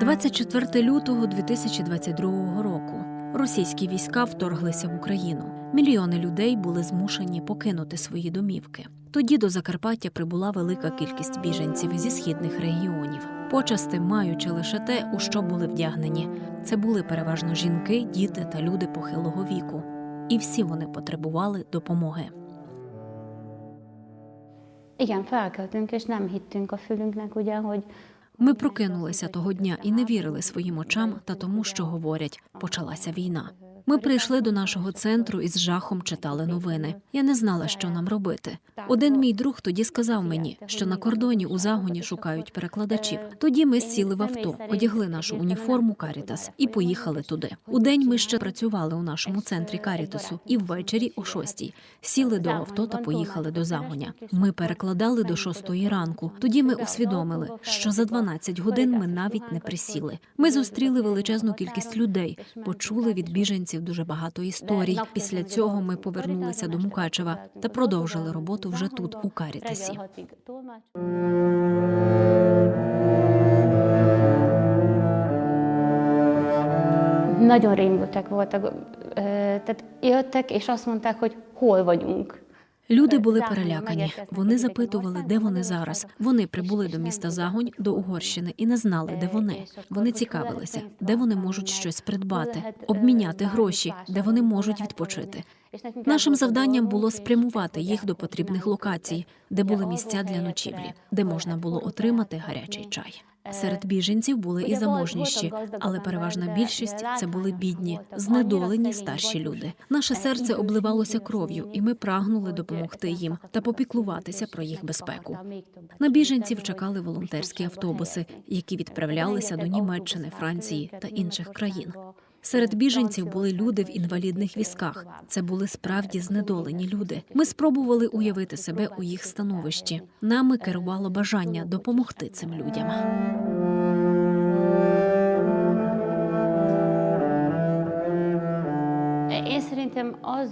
24 лютого 2022 року російські війська вторглися в Україну. Мільйони людей були змушені покинути свої домівки. Тоді до Закарпаття прибула велика кількість біженців зі східних регіонів, почасти маючи лише те, у що були вдягнені. Це були переважно жінки, діти та люди похилого віку. І всі вони потребували допомоги. Igen, felkeltünk, és nem hittünk a fülünknek, ugye, hogy Ми прокинулися того дня і не вірили своїм очам та тому, що говорять, почалася війна. Ми прийшли до нашого центру і з жахом читали новини. Я не знала, що нам робити. Один мій друг тоді сказав мені, що на кордоні у загоні шукають перекладачів. Тоді ми сіли в авто, одягли нашу уніформу Карітас і поїхали туди. Удень ми ще працювали у нашому центрі Карітасу, і ввечері о шостій сіли до авто та поїхали до загоня. Ми перекладали до шостої ранку. Тоді ми усвідомили, що за 12 годин ми навіть не присіли. Ми зустріли величезну кількість людей, почули від біженців дуже багато історій. Після цього ми повернулися до Мукачева та продовжили роботу вже тут, у Карітасі. Nagyon rémültek voltak, tehát jöttek, és azt mondták, hogy hol vagyunk. Люди були перелякані. Вони запитували, де вони зараз. Вони прибули до міста Загонь до Угорщини і не знали, де вони. Вони цікавилися, де вони можуть щось придбати, обміняти гроші, де вони можуть відпочити. Нашим завданням було спрямувати їх до потрібних локацій, де були місця для ночівлі, де можна було отримати гарячий чай. Серед біженців були і заможніші, але переважна більшість це були бідні, знедолені старші люди. Наше серце обливалося кров'ю, і ми прагнули допомогти їм та попіклуватися про їх безпеку. На біженців чекали волонтерські автобуси, які відправлялися до Німеччини, Франції та інших країн. Серед біженців були люди в інвалідних візках. Це були справді знедолені люди. Ми спробували уявити себе у їх становищі. Нами керувало бажання допомогти цим людям.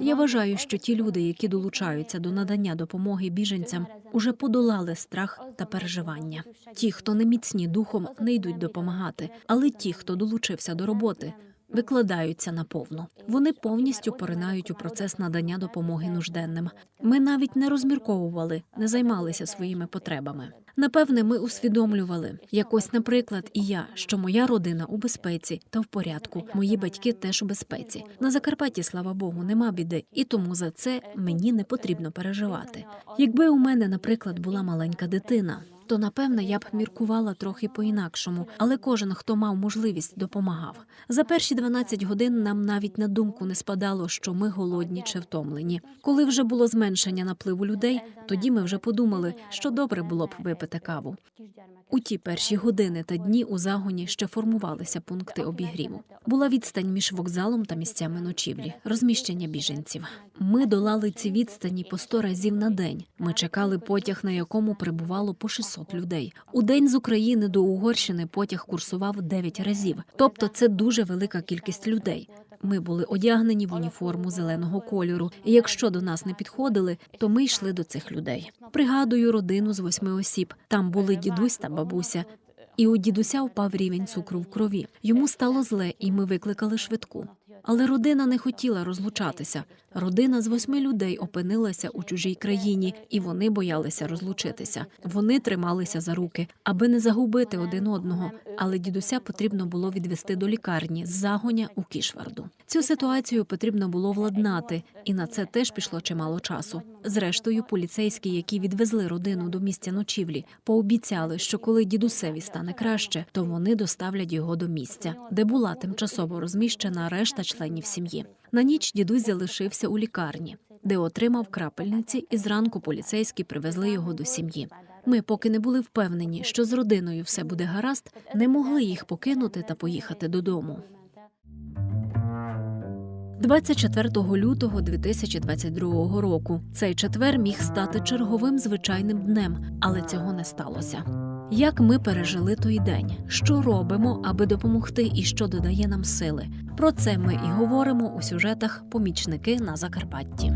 Я вважаю, що ті люди, які долучаються до надання допомоги біженцям, уже подолали страх та переживання. Ті, хто не міцні духом, не йдуть допомагати, але ті, хто долучився до роботи, викладаються наповну. Вони повністю поринають у процес надання допомоги нужденним. Ми навіть не розмірковували, не займалися своїми потребами. Напевне, ми усвідомлювали, якось, наприклад, і я, що моя родина у безпеці та в порядку, мої батьки теж у безпеці. На Закарпатті, слава Богу, нема біди, і тому за це мені не потрібно переживати. Якби у мене, наприклад, була маленька дитина. То напевне я б міркувала трохи по-інакшому, але кожен, хто мав можливість, допомагав. За перші 12 годин нам навіть на думку не спадало, що ми голодні чи втомлені. Коли вже було зменшення напливу людей, тоді ми вже подумали, що добре було б випити каву. У ті перші години та дні у загоні ще формувалися пункти обігріву. Була відстань між вокзалом та місцями ночівлі, розміщення біженців. Ми долали ці відстані по 100 разів на день. Ми чекали потяг, на якому прибувало по 600 людей. У день з України до Угорщини потяг курсував 9 разів. Тобто це дуже велика кількість людей. Ми були одягнені в уніформу зеленого кольору, і якщо до нас не підходили, то ми йшли до цих людей. Пригадую родину з восьми осіб. Там були дідусь та бабуся. І у дідуся впав рівень цукру в крові. Йому стало зле, і ми викликали швидку. Але родина не хотіла розлучатися. Родина з восьми людей опинилася у чужій країні, і вони боялися розлучитися. Вони трималися за руки, аби не загубити один одного. Але дідуся потрібно було відвести до лікарні з загоня у Кішварду. Цю ситуацію потрібно було владнати, і на це теж пішло чимало часу. Зрештою, поліцейські, які відвезли родину до місця ночівлі, пообіцяли, що коли дідусеві стане краще, то вони доставлять його до місця, де була тимчасово розміщена решта членів сім'ї. На ніч дідусь залишився у лікарні, де отримав крапельниці, і зранку поліцейські привезли його до сім'ї. Ми, поки не були впевнені, що з родиною все буде гаразд, не могли їх покинути та поїхати додому. 24 лютого 2022 року цей четвер міг стати черговим звичайним днем, але цього не сталося. Як ми пережили той день? Що робимо, аби допомогти, і що додає нам сили? Про це ми і говоримо у сюжетах Помічники на Закарпатті.